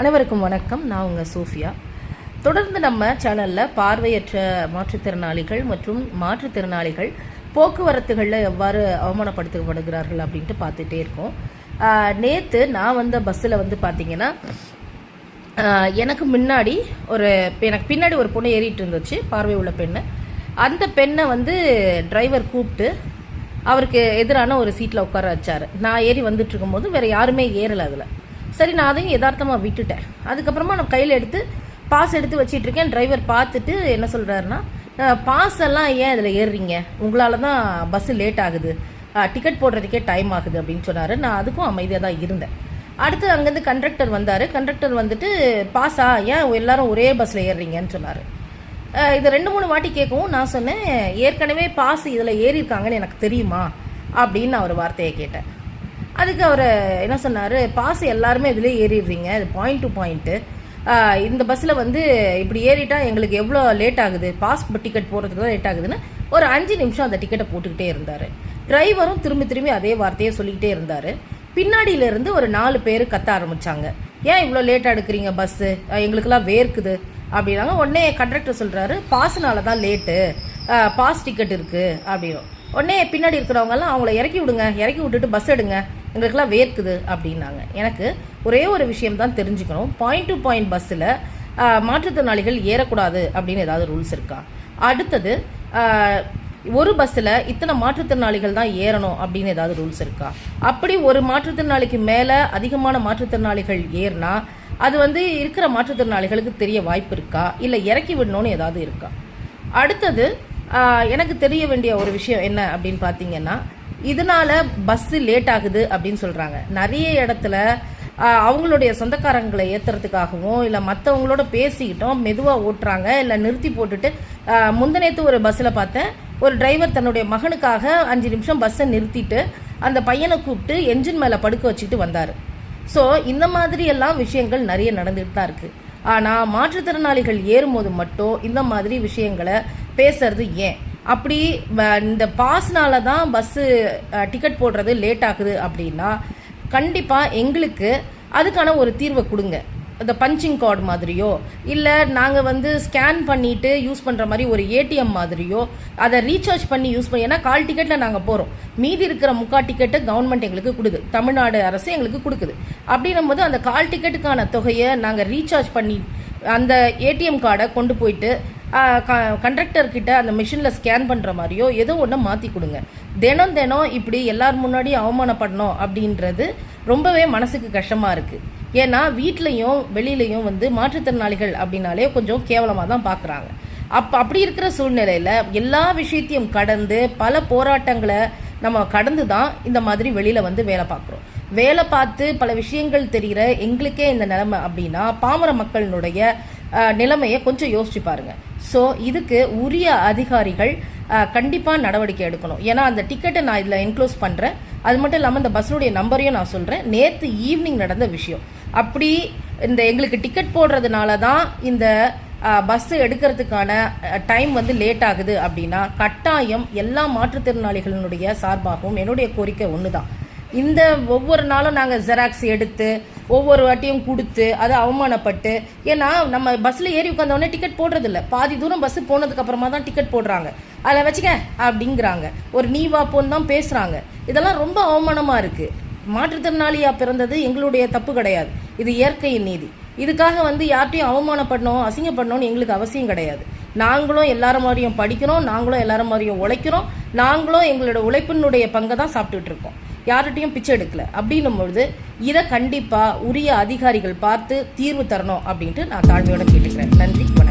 அனைவருக்கும் வணக்கம். நான் உங்கள் சோஃபியா. தொடர்ந்து நம்ம சேனலில் பார்வையற்ற மாற்றுத்திறனாளிகள் மற்றும் மாற்றுத்திறனாளிகள் போக்குவரத்துகளில் எவ்வாறு அவமானப்படுத்தப்படுகிறார்கள் அப்படின்ட்டு பார்த்துட்டே இருக்கோம். நேற்று நான் வந்த பஸ்ஸில் வந்து பார்த்தீங்கன்னா எனக்கு முன்னாடி ஒரு எனக்கு பின்னாடி ஒரு பொண்ணு ஏறிட்டு இருந்துச்சு பார்வை உள்ள பெண்ணு. அந்த பெண்ணை வந்து டிரைவர் கூப்பிட்டு அவருக்கு எதிரான ஒரு சீட்டில் உட்கார வச்சார். நான் ஏறி வந்துட்டு இருக்கும்போது வேறு யாருமே ஏறலை அதில். சரி நான் அதையும் யதார்த்தமாக விட்டுட்டேன். அதுக்கப்புறமா நான் கையில் எடுத்து பாஸ் எடுத்து வச்சிட்டு இருக்கேன் டிரைவர் பார்த்துட்டு என்ன சொல்கிறாருன்னா பாஸ் எல்லாம் ஏன் இதில் ஏறுறீங்க? உங்களால் தான் பஸ்ஸு லேட் ஆகுது டிக்கெட் போடுறதுக்கே டைம் ஆகுது அப்படின்னு சொன்னார். நான் அதுக்கும் அமைதியாக தான் இருந்தேன். அடுத்து அங்கேருந்து கண்டக்டர் வந்தார். கண்டக்டர் வந்துட்டு பாஸா ஏன் எல்லாரும் ஒரே பஸ்ஸில் ஏறுறீங்கன்னு சொன்னார். இது ரெண்டு மூணு வாட்டி கேட்கவும் நான் சொன்னேன் ஏற்கனவே பாஸ் இதில் ஏறியிருக்காங்கன்னு எனக்கு தெரியுமா? அப்படின்னு நான் ஒரு வார்த்தையை கேட்டேன். அதுக்கு அவர் என்ன சொன்னார் பாஸ் எல்லாருமே இதிலே ஏறிடுறீங்க இது பாயிண்ட் டு பாயிண்ட்டு இந்த பஸ்ஸில் வந்து இப்படி ஏறிட்டால் எங்களுக்கு எவ்வளோ லேட் ஆகுது? பாஸ் டிக்கெட் போடுறதுக்கு தான் லேட் ஆகுதுன்னு ஒரு அஞ்சு நிமிஷம் அந்த டிக்கெட்டை போட்டுக்கிட்டே இருந்தார். டிரைவரும் திரும்பி திரும்பி அதே வார்த்தையை சொல்லிக்கிட்டே இருந்தார். பின்னாடியிலேருந்து ஒரு நாலு பேர் கத்த ஆரம்பித்தாங்க ஏன் இவ்வளோ லேட்டாக எடுக்கிறீங்க பஸ்ஸு எங்களுக்கெல்லாம் வேர்க்குது. அப்படின்னாங்க. உடனே கண்டக்டர் சொல்கிறாரு பாஸ்னால தான் லேட்டு பாஸ் டிக்கெட் இருக்குது அப்படின்னு உடனே பின்னாடி இருக்கிறவங்கெல்லாம் அவங்கள இறக்கி விடுங்க இறக்கி விட்டுட்டு பஸ் எடுங்க. எங்களுக்கெல்லாம் வேர்க்குது அப்படின்னாங்க. எனக்கு ஒரே ஒரு விஷயம் தான் தெரிஞ்சுக்கணும் பாயிண்ட் டு பாயிண்ட் பஸ்ஸில் மாற்றுத்திறனாளிகள் ஏறக்கூடாது அப்படின்னு ஏதாவது ரூல்ஸ் இருக்கா? அடுத்தது ஒரு பஸ்ஸில் இத்தனை மாற்றுத்திறனாளிகள் தான் ஏறணும் அப்படின்னு ஏதாவது ரூல்ஸ் இருக்கா? அப்படி ஒரு மாற்றுத்திறனாளிக்கு மேலே அதிகமான மாற்றுத்திறனாளிகள் ஏறினா அது வந்து இருக்கிற மாற்றுத்திறனாளிகளுக்கு தெரிய வாய்ப்பு இருக்கா? இல்லை இறக்கி விடணும்னு ஏதாவது இருக்கா? அடுத்தது எனக்கு தெரிய வேண்டிய ஒரு விஷயம் என்ன அப்படின்னு பார்த்தீங்கன்னா இதனால பஸ் லேட் ஆகுது அப்படின்னு சொல்றாங்க. நிறைய இடத்துல அவங்களுடைய சொந்தக்காரங்களை ஏத்துறதுக்காகவும் இல்லை மற்றவங்களோட பேசிக்கிட்டோம் மெதுவாக ஓட்டுறாங்க இல்லை நிறுத்தி போட்டுட்டு முந்தினேத்து ஒரு பஸ்ஸில் பார்த்தேன். ஒரு டிரைவர் தன்னுடைய மகனுக்காக அஞ்சு நிமிஷம் பஸ்ஸை நிறுத்திட்டு அந்த பையனை கூப்பிட்டு என்ஜின் மேலே படுக்க வச்சுட்டு வந்தார். ஸோ இந்த மாதிரி எல்லாம் விஷயங்கள் நிறைய நடந்துட்டு தான் இருக்கு. ஆனால் மாற்றுத்திறனாளிகள் ஏறும்போது மட்டும் இந்த மாதிரி விஷயங்களை பேசுறது ஏன்? அப்படி வ- இந்த பாஸ்னால தான் பஸ்ஸு டிக்கெட் போடுறது லேட் ஆகுது அப்படின்னா கண்டிப்பாக எங்களுக்கு அதுக்கான ஒரு தீர்வை கொடுங்க. இந்த பஞ்சிங் கார்டு மாதிரியோ இல்லை நாங்கள் வந்து ஸ்கேன் பண்ணிட்டு யூஸ் பண்ணுற மாதிரி ஒரு ஏடிஎம் மாதிரியோ அதை ரீசார்ஜ் பண்ணி யூஸ் பண்ணி ஏன்னா கால் டிக்கெட்டில் நாங்கள் போகிறோம் மீதி இருக்கிற முக்கா டிக்கெட்டை கவர்மெண்ட் எங்களுக்கு கொடுக்குது. தமிழ்நாடு அரசு எங்களுக்கு கொடுக்குது. அப்படின்னும் போது அந்த கால் டிக்கெட்டுக்கான தொகையை நாங்கள் ரீசார்ஜ் பண்ணி அந்த ஏடிஎம் கார்டை கொண்டு போயிட்டு கண்டக்டர்கிட்ட அந்த மிஷினில் ஸ்கேன் பண்ணுற மாதிரியோ ஏதோ ஒன்று மாற்றி கொடுங்க. தினம் தினம் இப்படி எல்லார் முன்னாடியும் அவமானப்படணும் அப்படின்றது ரொம்பவே மனசுக்கு கஷ்டமாக இருக்குது ஏன்னா வீட்லேயும் வெளியிலையும் வந்து மாற்றுத்திறனாளிகள் அப்படின்னாலே கொஞ்சம் கேவலமாக தான் பார்க்குறாங்க அப்போ அப்படி இருக்கிற சூழ்நிலையில் எல்லா விஷயத்தையும் கடந்து பல போராட்டங்களை நம்ம கடந்து தான் இந்த மாதிரி வெளியில் வந்து வேலை பார்க்குறோம். வேலை பார்த்து பல விஷயங்கள் தெரிகிற எங்களுக்கே இந்த நிலைமை அப்படின்னா பாமர மக்களினுடைய நிலைமையை கொஞ்சம் யோசிச்சு பாருங்கள் ஸோ இதுக்கு உரிய அதிகாரிகள் கண்டிப்பாக நடவடிக்கை எடுக்கணும். ஏன்னா அந்த டிக்கெட்டை நான் இதில் என்க்ளோஸ் பண்ணுறேன் அது மட்டும் இல்லாமல் இந்த பஸ்ஸுடைய நம்பரையும் நான் சொல்கிறேன் நேற்று ஈவினிங் நடந்த விஷயம். அப்படி இந்த எங்களுக்கு டிக்கெட் போடுறதுனால தான் இந்த பஸ் எடுக்கிறதுக்கான டைம் வந்து லேட் ஆகுது அப்படின்னா கட்டாயம் எல்லா மாற்றுத்திறனாளிகளினுடைய சார்பாகவும் என்னுடைய கோரிக்கை ஒன்று தான் இந்த ஒவ்வொரு நாளும் நாங்கள் ஜெராக்ஸ் எடுத்து ஒவ்வொரு வாட்டியும் கொடுத்து அதை அவமானப்பட்டு ஏன்னா நம்ம பஸ்ஸில் ஏறி உட்காந்தவொடனே டிக்கெட் போடுறதில்ல. பாதி தூரம் பஸ்ஸு போனதுக்கப்புறமா தான் டிக்கெட் போடுறாங்க. அதில் வச்சுக்க அப்படிங்கிறாங்க. ஒரு நீ வாப்போன்னு தான் பேசுகிறாங்க இதெல்லாம் ரொம்ப அவமானமாக இருக்குது மாற்றுத்திறனாளியாக பிறந்தது எங்களுடைய தப்பு கிடையாது. இது இயற்கையின் நீதி. இதுக்காக வந்து யார்ட்டையும் அவமானப்படணும் அசிங்கப்படணும்னு எங்களுக்கு அவசியம் கிடையாது. நாங்களும் எல்லாரும் மாதிரியும் படிக்கிறோம் நாங்களும் எல்லாரும் மாதிரியும் உழைக்கிறோம். நாங்களும் எங்களோட உழைப்பினுடைய பங்கை தான் சாப்பிட்டுட்டு இருக்கோம். யார்கிட்டையும் பிச்சை எடுக்கல. அப்படின்னும் பொழுது இதை கண்டிப்பாக உரிய அதிகாரிகள் பார்த்து தீர்வு தரணும் அப்படின்ட்டு நான் தாழ்மையோட கேட்டுக்கிறேன். நன்றி வணக்கம்.